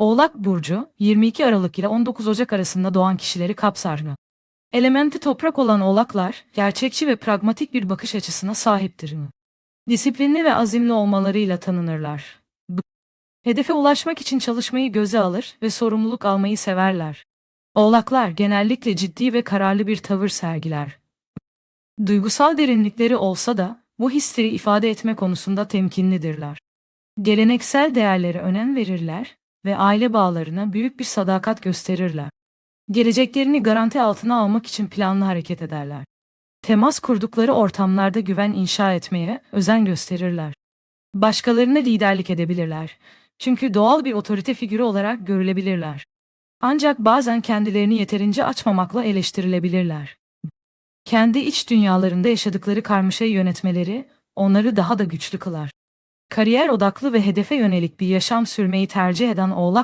Oğlak Burcu, 22 Aralık ile 19 Ocak arasında doğan kişileri kapsar. Elementi toprak olan oğlaklar, gerçekçi ve pragmatik bir bakış açısına sahiptir. Disiplinli ve azimli olmalarıyla tanınırlar. B- Hedefe ulaşmak için çalışmayı göze alır ve sorumluluk almayı severler. Oğlaklar genellikle ciddi ve kararlı bir tavır sergiler. Duygusal derinlikleri olsa da bu hisleri ifade etme konusunda temkinlidirler. Geleneksel değerlere önem verirler ve aile bağlarına büyük bir sadakat gösterirler. Geleceklerini garanti altına almak için planlı hareket ederler. Temas kurdukları ortamlarda güven inşa etmeye özen gösterirler. Başkalarına liderlik edebilirler. Çünkü doğal bir otorite figürü olarak görülebilirler. Ancak bazen kendilerini yeterince açmamakla eleştirilebilirler. Kendi iç dünyalarında yaşadıkları karmaşayı yönetmeleri onları daha da güçlü kılar. Kariyer odaklı ve hedefe yönelik bir yaşam sürmeyi tercih eden oğlaklar